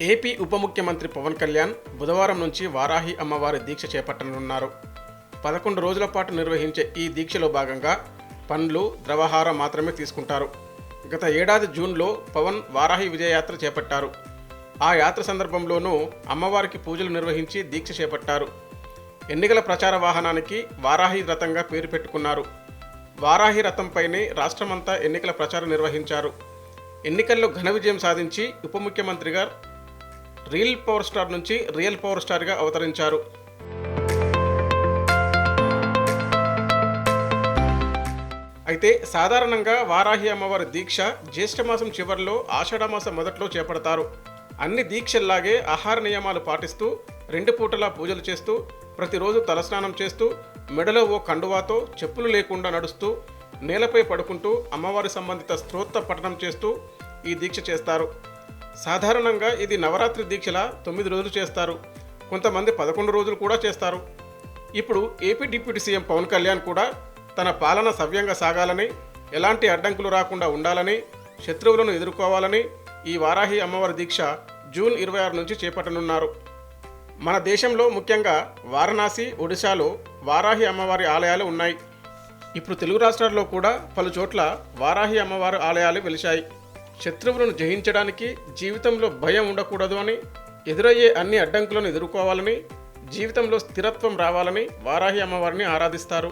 AP ఉప ముఖ్యమంత్రి పవన్ కళ్యాణ్ బుధవారం నుంచి వారాహి అమ్మవారి దీక్ష చేపట్టనున్నారు. పదకొండు రోజుల పాటు నిర్వహించే ఈ దీక్షలో భాగంగా పండ్లు ద్రవహారం మాత్రమే తీసుకుంటారు. గత ఏడాది జూన్లో పవన్ వారాహి విజయయాత్ర చేపట్టారు. ఆ యాత్ర సందర్భంలోనూ అమ్మవారికి పూజలు నిర్వహించి దీక్ష చేపట్టారు. ఎన్నికల ప్రచార వాహనానికి వారాహి రథంగా పేరు పెట్టుకున్నారు. వారాహి రథంపైనే రాష్ట్రమంతా ఎన్నికల ప్రచారం నిర్వహించారు. ఎన్నికల్లో ఘన విజయం సాధించి ఉప ముఖ్యమంత్రిగా రియల్ పవర్ స్టార్ నుంచి రియల్ పవర్ స్టార్గా అవతరించారు. అయితే సాధారణంగా వారాహి అమ్మవారి దీక్ష జ్యేష్ఠమాసం చివరిలో ఆషాఢమాసం మొదట్లో చేపడతారు. అన్ని దీక్షల్లాగే ఆహార నియమాలు పాటిస్తూ రెండు పూటలా పూజలు చేస్తూ ప్రతిరోజు తలస్నానం చేస్తూ మెడలో ఓ కండువాతో చెప్పులు లేకుండా నడుస్తూ నేలపై పడుకుంటూ అమ్మవారి సంబంధిత స్తోత్ర పఠనం చేస్తూ ఈ దీక్ష చేస్తారు. సాధారణంగా ఇది నవరాత్రి దీక్షల తొమ్మిది రోజులు చేస్తారు. కొంతమంది పదకొండు రోజులు కూడా చేస్తారు. ఇప్పుడు AP deputy CM Pavan Kalyan కూడా తన పాలన సవ్యంగా సాగాలని ఎలాంటి అడ్డంకులు రాకుండా ఉండాలని శత్రువులను ఎదుర్కోవాలని ఈ వారాహి అమ్మవారి దీక్ష జూన్ ఇరవై ఆరు నుంచి చేపట్టనున్నారు. మన దేశంలో ముఖ్యంగా వారణాసి ఒడిశాలో వారాహి అమ్మవారి ఆలయాలు ఉన్నాయి. ఇప్పుడు తెలుగు రాష్ట్రాల్లో కూడా పలు చోట్ల వారాహి అమ్మవారి ఆలయాలు వెలిశాయి. శత్రువులను జయించడానికి జీవితంలో భయం ఉండకూడదు అని ఎదురయ్యే అన్ని అడ్డంకులను ఎదుర్కోవాలని జీవితంలో స్థిరత్వం రావాలని వారాహి అమ్మవారిని ఆరాధిస్తారు.